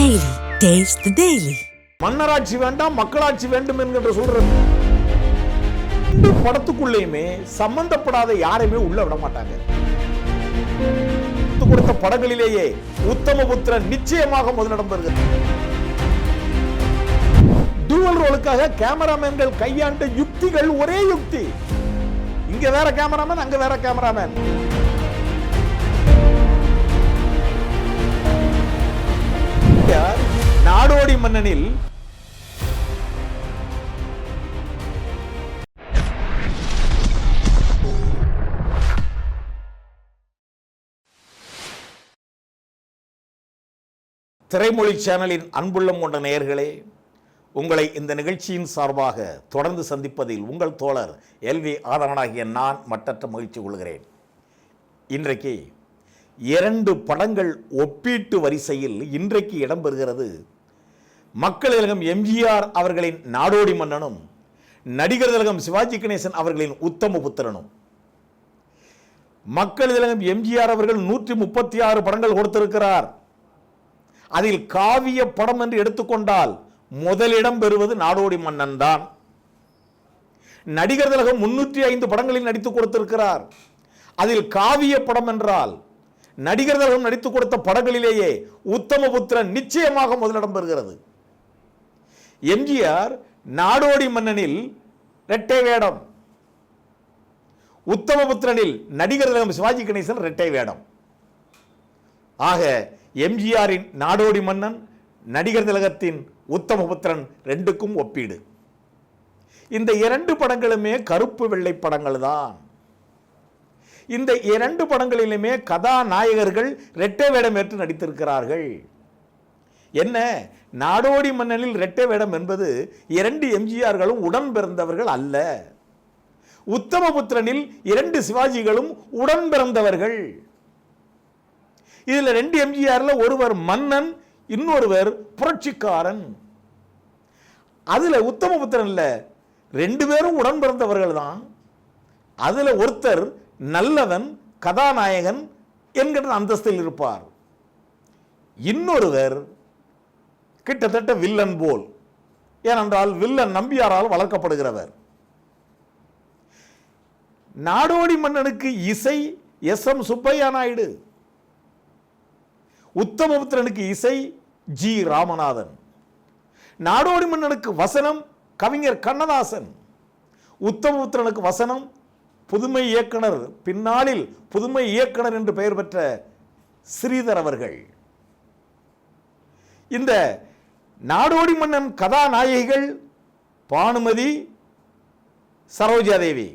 Daily taste daily மன்னராட்சி வேண்டாம் மக்களாட்சி வேண்டும் என்கின்ற சொல்றது. இந்த படத்துக்குள்ளேயுமே சம்பந்தப்படாத யாரையுமே உள்ள விட மாட்டாங்க. கொடுத்த படங்களிலேயே உத்தமபுத்திரன் நிச்சயமாக முதலிடம் பெறுகிறது டூவல் ரோலுக்காக கேமராமேன்கள் கையாண்ட யுக்திகள் ஒரே யுக்தி. இங்க வேற கேமராமேன் அங்க வேற கேமராமேன் நாடோடி மன்னனில் திரைமொழி சேனலின் அன்புள்ளம் கொண்ட நேயர்களே உங்களை இந்த நிகழ்ச்சியின் சார்பாக தொடர்ந்து சந்திப்பதில் உங்கள் தோழர் எல்வி ஆதவனாகிய நான் மட்டற்ற மகிழ்ச்சி கொள்கிறேன். இன்றைக்கு இரண்டு படங்கள் ஒப்பீட்டு வரிசையில் இன்றைக்கு இடம்பெறுகிறது. மக்கள் திலகம் எம்ஜிஆர் அவர்களின் நாடோடி மன்னனும் நடிகர் திலகம் சிவாஜி கணேசன் அவர்களின் உத்தம புத்திரனும். மக்கள் திலகம் எம்ஜிஆர் அவர்கள் நூற்றி முப்பத்தி ஆறு படங்கள் கொடுத்திருக்கிறார். அதில் காவிய படம் என்று எடுத்துக்கொண்டால் முதலிடம் பெறுவது நாடோடி மன்னன் தான். நடிகர் திலகம் முன்னூற்றி ஐந்து படங்களில் நடித்து கொடுத்திருக்கிறார். அதில் காவிய படம் என்றால் நடிகர்களும் நடித்து கொடுத்த படங்களிலேயே உத்தமபுத்திரன் நிச்சயமாக முதலிடம் பெறுகிறது. எம்ஜிஆர் நாடோடி மன்னனில் இரட்டை வேடம். உத்தமபுத்திரனில் நடிகர் திலகம் சிவாஜி கணேசன் இரட்டை வேடம். ஆக எம்ஜிஆரின் நாடோடி மன்னன் நடிகர் திலகத்தின் உத்தமபுத்திரன் ரெண்டுக்கும் ஒப்பீடு. இந்த இரண்டு படங்களுமே கருப்பு வெள்ளை படங்கள் தான். இந்த இரண்டு படங்களிலுமே கதாநாயகர்கள் இரட்டை வேடம் ஏற்று நடித்திருக்கிறார்கள். என்ன? நாடோடி மன்னனில் இரட்டை வேடம் என்பது இரண்டு எம்ஜிஆர்களும் உடன் பிறந்தவர்கள் அல்ல. உத்தமபுத்திரனில் இரண்டு சிவாஜிகளும் உடன் பிறந்தவர்கள். இதில் ரெண்டு எம்ஜிஆர்ல ஒருவர் மன்னன் இன்னொருவர் புரட்சிக்காரன். அதுல உத்தமபுத்திரன்ல ரெண்டு பேரும் உடன் பிறந்தவர்கள் தான் அதில் ஒருத்தர் நல்லவன் கதாநாயகன் என்கிற அந்தஸ்தில் இருப்பார். இன்னொருவர் கிட்டத்தட்ட வில்லன் போல் ஏனென்றால் வில்லன் நம்பியாரால் வளர்க்கப்படுகிறவர். நாடோடி மன்னனுக்கு இசை எஸ் எம் சுப்பையா நாயுடு உத்தமபுத்திரனுக்கு இசை ஜி ராமநாதன். நாடோடி மன்னனுக்கு வசனம் கவிஞர் கண்ணதாசன். உத்தமபுத்திரனுக்கு வசனம் புதுமை இயக்குனர் பின்னாளில் புதுமை இயக்குனர் என்று பெயர் பெற்ற ஸ்ரீதர் அவர்கள். இந்த நாடோடி மன்னன் கதாநாயகிகள் பானுமதி சரோஜாதேவி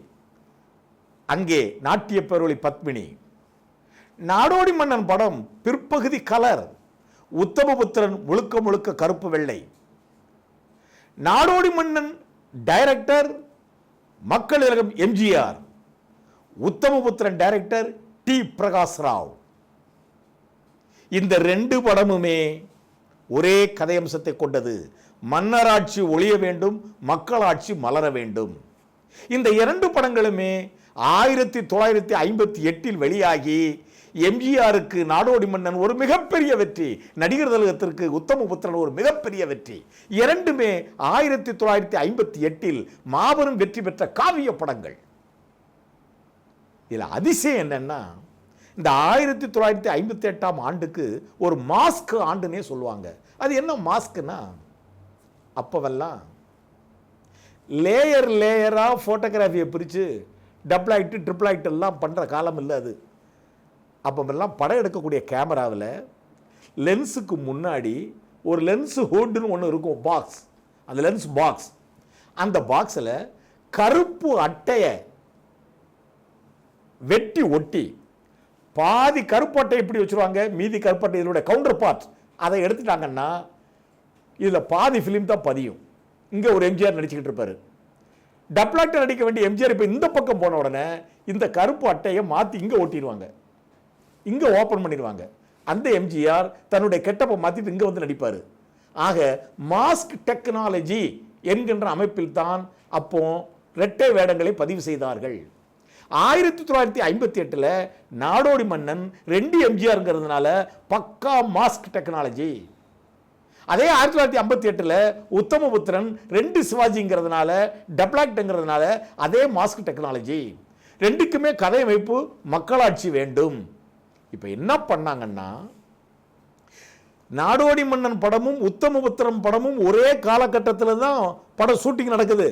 அங்கே நாட்டிய பேரொழி பத்மினி. நாடோடி மன்னன் படம் பிற்பகுதி கலர் உத்தமபுத்திரன் முழுக்க முழுக்க கருப்பு வெள்ளை. நாடோடி மன்னன் டைரக்டர் மக்கள் இலகம் MGR. Uthamaputhiran director T Prakash Rao. இந்த ரெண்டு படமுமே ஒரே கதையம்சத்தை கொண்டது. மன்னராட்சி ஒழிய வேண்டும் மக்களாட்சி மலர வேண்டும். இந்த இரண்டு படங்களுமே ஆயிரத்தி தொள்ளாயிரத்தி ஐம்பத்தி எட்டில் வெளியாகி எம்ஜிஆருக்கு நாடோடி மன்னன் ஒரு மிகப்பெரிய வெற்றி நடிகர் தலகத்திற்கு உத்தமபுத்திரன் ஒரு மிகப்பெரிய வெற்றி. இரண்டுமே ஆயிரத்தி தொள்ளாயிரத்தி ஐம்பத்தி எட்டில் மாபெரும் வெற்றி பெற்ற காவிய படங்கள். இதில் அதிசயம் என்னென்னா இந்த ஆயிரத்தி தொள்ளாயிரத்தி ஐம்பத்தி எட்டாம் ஆண்டுக்கு ஒரு மாஸ்க் ஆண்டுனே சொல்லுவாங்க. அது என்ன மாஸ்க்னா அப்போவெல்லாம் லேயர் லேயராக ஃபோட்டோகிராஃபியை பிரித்து டபுள் ஆக்ட் ட்ரிபிள் ஆக்ட் எல்லாம் பண்ணுற காலம் இல்லை அது. அப்போவெல்லாம் படம் எடுக்கக்கூடிய கேமராவில் லென்ஸுக்கு முன்னாடி ஒரு லென்ஸு ஹோல்டுன்னு ஒன்று இருக்கும் பாக்ஸ் அந்த லென்ஸ் பாக்ஸ் அந்த பாக்ஸில் கருப்பு அட்டையை வெட்டி ஒட்டி பாதி கருப்பட்டை எப்படி வச்சுருவாங்க? மீதி கருப்பட்டை இதனுடைய கவுண்டர் பார்ட் அதை எடுத்துட்டாங்கன்னா இதில் பாதி ஃபிலிம் தான் பதியும். இங்கே ஒரு எம்ஜிஆர் நடிச்சுக்கிட்டு இருப்பார். டப்ளாக்டர் நடிக்க வேண்டிய எம்ஜிஆர் இப்போ இந்த பக்கம் போன உடனே இந்த கருப்பு அட்டையை மாற்றி இங்கே ஒட்டிடுவாங்க. இங்கே ஓப்பன் பண்ணிடுவாங்க. அந்த எம்ஜிஆர் தன்னுடைய கெட்டப்பை மாற்றிட்டு இங்கே வந்து நடிப்பார். ஆக மாஸ்க் டெக்னாலஜி என்கின்ற அமைப்பில் தான் அப்போ இரட்டை வேடங்களை பதிவு செய்தார்கள். ஆயிரத்தி தொள்ளாயிரத்தி ஐம்பத்தி எட்டில் நாடோடி மன்னன் ரெண்டு எம்ஜிஆருங்கிறதுனால பக்கா மாஸ்க் டெக்னாலஜி. அதே ஆயிரத்தி தொள்ளாயிரத்தி ஐம்பத்தி எட்டில் உத்தமபுத்திரன் ரெண்டு சிவாஜிங்கிறதுனால டப்ளாக்டுங்கிறதுனால அதே மாஸ்க் டெக்னாலஜி. ரெண்டுக்குமே கதை அமைப்பு மக்களாட்சி வேண்டும். இப்போ என்ன பண்ணாங்கன்னா நாடோடி மன்னன் படமும் உத்தமபுத்திரம் படமும் ஒரே காலகட்டத்தில் தான் படம் ஷூட்டிங் நடக்குது.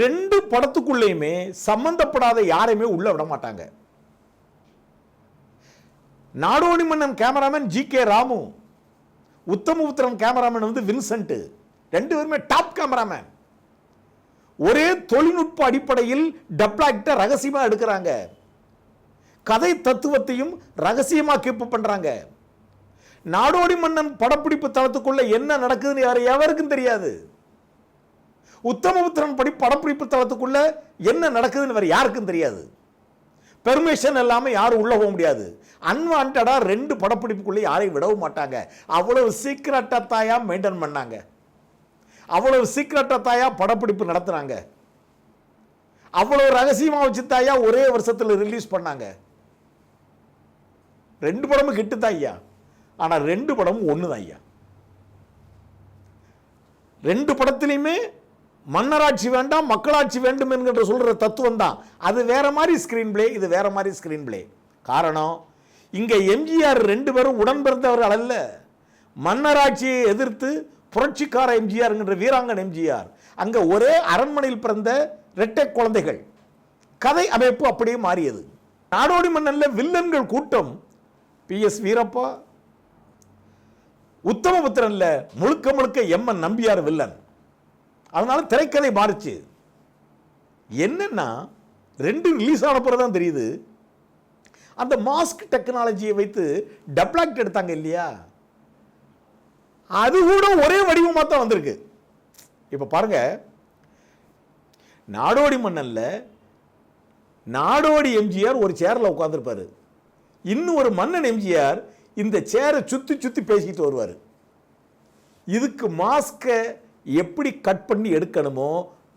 ரெண்டு படத்துக்குள்ளேயுமே சம்பந்தப்படாத யாரையுமே உள்ள விட மாட்டாங்க. Nadodi Mannan cameraman G K Ramu Uthamaputhiran cameraman வந்து வின்சென்ட் ரெண்டு பேருமே டாப் கேமராமேன். ஒரே தொழில்நுட்ப அடிப்படையில் டப்ளாக்ட ரகசியமா எடுக்கிறாங்க. கதை தத்துவத்தையும் ரகசியமா கீப்பு பண்றாங்க. நாடோடி மன்னன் படப்பிடிப்பு தளத்துக்குள்ள என்ன நடக்குதுன்னு யாரு எவருக்கும் தெரியாது. உத்தமபுத்திரன் படி படப்பிடிப்பு தளத்துக்குள்ள என்ன நடக்குதுன்னு வேற யாருக்கும் தெரியாது. பெர்மிஷன் இல்லாமல் யாரும் உள்ள போக முடியாது. அன்வான்டா ரெண்டு படப்பிடிப்புக்குள்ளே யாரையும் விடவும் மாட்டாங்க. அவ்வளவு சீக்கிரட்டா தாயா மெயின்டைன் பண்ணாங்க. அவ்வளவு சீக்கிரட்டா தாயா படப்பிடிப்பு நடத்துனாங்க. அவ்வளவு ரகசியமாக வச்சு தாயா ஒரே வருஷத்தில் ரிலீஸ் பண்ணாங்க. ரெண்டு படமும் கிட்டு தான் ஐயா. ஆனால் ரெண்டு படமும் ஒன்று தான் ஐயா. ரெண்டு படத்துலையுமே மன்னராட்சி வேண்டாம் மக்களாட்சி வேண்டும் என்கின்ற சொல்கிற தத்துவம் தான். அது வேற மாதிரி ஸ்க்ரீன் பிளே இது வேற மாதிரி ஸ்க்ரீன் பிளே காரணம் இங்கே எம்ஜிஆர் ரெண்டு பேரும் உடன் பிறந்தவர்கள் அல்ல. மன்னராட்சியை எதிர்த்து புரட்சிக்கார எம்ஜிஆர் வீராங்கன் எம்ஜிஆர். அங்கே ஒரே அரண்மனையில் பிறந்த இரட்டை குழந்தைகள். கதை அமைப்பு அப்படியே மாறியது. நாடோடி மன்னனில் வில்லன்கள் கூட்டம். B S Veerappa. உத்தமபுத்திரன்ல முழுக்க முழுக்க எம்என் நம்பியார் வில்லன். அதனால திரைக்கதை மாறுச்சு. என்னன்னா ரெண்டும் ரிலீஸ் ஆன பிறகு தான் தெரியுது. அந்த மாஸ்க் டெக்னாலஜியை வைத்து டப்ளாக்ட் எடுத்தாங்க இல்லையா? அது கூட ஒரே வடிவமாக தான் வந்திருக்கு. இப்போ பாருங்க. நாடோடி மன்னனில் நாடோடி எம்ஜிஆர் ஒரு சேரில் உட்காந்துருப்பாரு இன்னும் ஒரு மன்னன் எம்ஜிஆர் இந்த சேரை சுற்றி சுற்றி பேசிக்கிட்டு வருவார். இதுக்கு மாஸ்கை எப்படி கட் பண்ணி எடுக்கணுமோ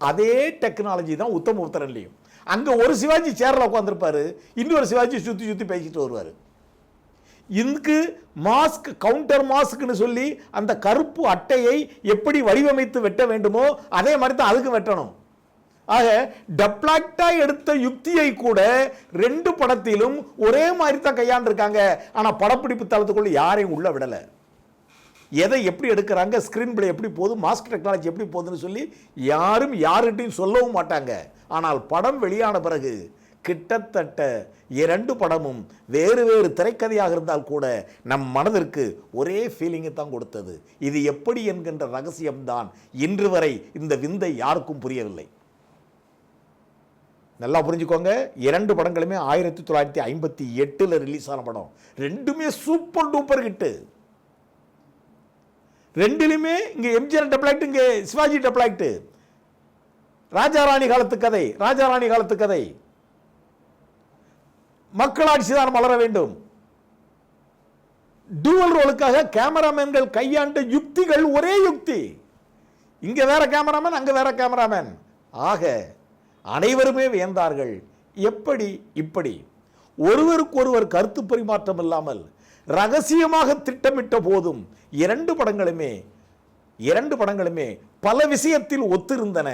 அதே டெக்னாலஜி தான் உத்தம உத்தரன்லையும். ஒரு சிவாஜி சேரில் உட்காந்துருப்பாரு இன்னொரு சிவாஜி சுற்றி சுற்றி பேசிட்டு வருவார். இதுக்கு மாஸ்க் கவுண்டர் மாஸ்க்னு சொல்லி அந்த கருப்பு அட்டையை எப்படி வடிவமைத்து வெட்ட வேண்டுமோ அதே மாதிரி தான் அதுக்கு வெட்டணும். ஆக டப்ளாக்டாக எடுத்த யுக்தியை கூட ரெண்டு படத்திலும் ஒரே மாதிரி தான் கையாண்டிருக்காங்க. ஆனால் படப்பிடிப்பு தளத்துக்குள்ளே யாரையும் உள்ள விடலை. எதை எப்படி எடுக்கிறாங்க? ஸ்க்ரீன் பிளே எப்படி போகுது? மாஸ்க் டெக்னாலஜி எப்படி போகுதுன்னு சொல்லி யாரும் யார்கிட்டையும் சொல்லவும் மாட்டாங்க. ஆனால் படம் வெளியான பிறகு கிட்டத்தட்ட இரண்டு படமும் வேறு வேறு திரைக்கதையாக இருந்தால் கூட நம் மனதிற்கு ஒரே ஃபீலிங்கை தான் கொடுத்தது. இது எப்படி என்கின்ற ரகசியம்தான் இன்று வரை இந்த விந்தை யாருக்கும் புரியவில்லை. நல்லா புரிஞ்சுக்கோங்க. இரண்டு படங்களுமே ஆயிரத்தி தொள்ளாயிரத்தி ஐம்பத்தி எட்டில் ரிலீஸ் ஆன படம். ரெண்டுமே சூப்பர் டூப்பர் ஹிட்டு ரெண்டிலுமே இங்கே எம்ஜிஆர் டப்ளாக்ட் இங்கே சிவாஜி டப்ளாக்ட் ராஜாராணி காலத்து கதை ராஜாராணி காலத்து கதை. மக்களாட்சி தான் மலர வேண்டும். டூவல் ரோலுக்காக கேமராமேன்கள் கையாண்ட யுக்திகள் ஒரே யுக்தி. இங்க வேற கேமராமேன் அங்க வேற கேமராமேன் ஆக அனைவருமே வியந்தார்கள். எப்படி? இப்படி. ஒருவருக்கொருவர் கருத்து பரிமாற்றம் இல்லாமல் ரகசியமாக திட்டமிட்ட போதும் இரண்டு படங்களுமே இரண்டு படங்களுமே பல விஷயத்தில் ஒத்திருந்தன.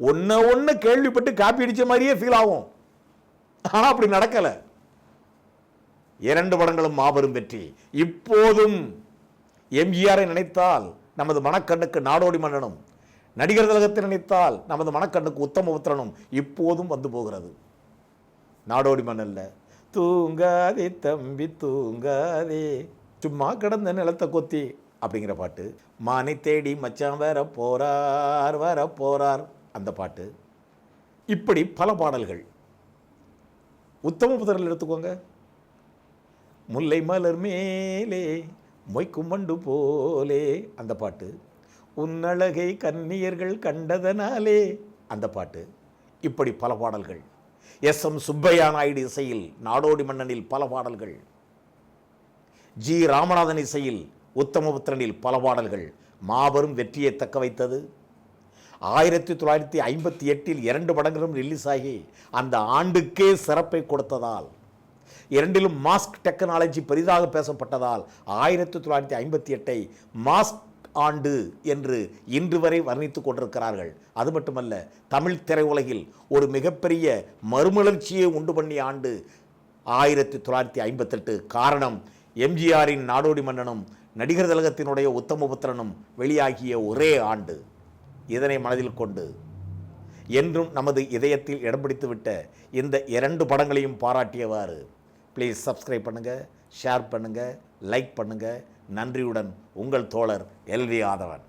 ஒன்று ஒன்று கேள்விப்பட்டு காப்பி அடித்த மாதிரியே ஃபீல் ஆகும். ஆனால் அப்படி நடக்கலை. இரண்டு படங்களும் மாபெரும் வெற்றி. இப்போதும் எம்ஜிஆரை நினைத்தால் நமது மனக்கண்ணுக்கு நாடோடி மன்னனும் நடிகர் திலகத்தை நினைத்தால் நமது மனக்கண்ணுக்கு உத்தமபுத்திரனும் இப்போதும் வந்து போகிறது. நாடோடி மன்னனில் தூங்காதே தம்பி தூங்காதே. சும்மா கிடந்த நிலத்தை கொத்தி அப்படிங்கிற பாட்டு. மானை தேடி மச்சான் வர போறார் வர போறார். அந்த பாட்டு. இப்படி பல பாடல்கள். உத்தம புதரில் எடுத்துக்கோங்க. முல்லை மலர் மேலே மொய்க்கும் மண்டு போலே. அந்த பாட்டு. உன்னழகை கன்னியர்கள் கண்டதனாலே. அந்த பாட்டு. இப்படி பல பாடல்கள். எஸ் எம் சுப்பையா நாயுடு இசையில் நாடோடி மன்னனில் பல பாடல்கள். ஜி ராமநாதன் இசையில் உத்தமபுத்திரனில் பல பாடல்கள். மாபெரும் வெற்றியை தக்க வைத்தது. ஆயிரத்தி தொள்ளாயிரத்தி ஐம்பத்தி எட்டில் இரண்டு படங்களும் ரிலீஸ் ஆகி அந்த ஆண்டுக்கே சிறப்பை கொடுத்ததால் இரண்டிலும் மாஸ்க் டெக்னாலஜி பெரிதாக பேசப்பட்டதால் ஆயிரத்தி தொள்ளாயிரத்தி ஐம்பத்தி எட்டை மாஸ்க் ஆண்டு என்று இன்று வரை வர்ணித்துக் கொண்டிருக்கிறார்கள். அது மட்டுமல்ல தமிழ் திரையுலகில் ஒரு மிகப்பெரிய மறுமலர்ச்சியை உண்டு பண்ணிய ஆண்டு ஆயிரத்தி தொள்ளாயிரத்தி ஐம்பத்தெட்டு. காரணம் எம்ஜிஆரின் நாடோடி மன்னனும் நடிகர் திலகத்தினுடைய உத்தமபுத்திரனும் வெளியாகிய ஒரே ஆண்டு. இதனை மனதில் கொண்டு என்றும் நமது இதயத்தில் இடம் பிடித்துவிட்ட இந்த இரண்டு படங்களையும் பாராட்டியவாறு ப்ளீஸ் சப்ஸ்கிரைப் பண்ணுங்கள் ஷேர் பண்ணுங்கள் லைக் பண்ணுங்கள் நன்றியுடன் உங்கள் தோழர் எல்வி ஆதவன்.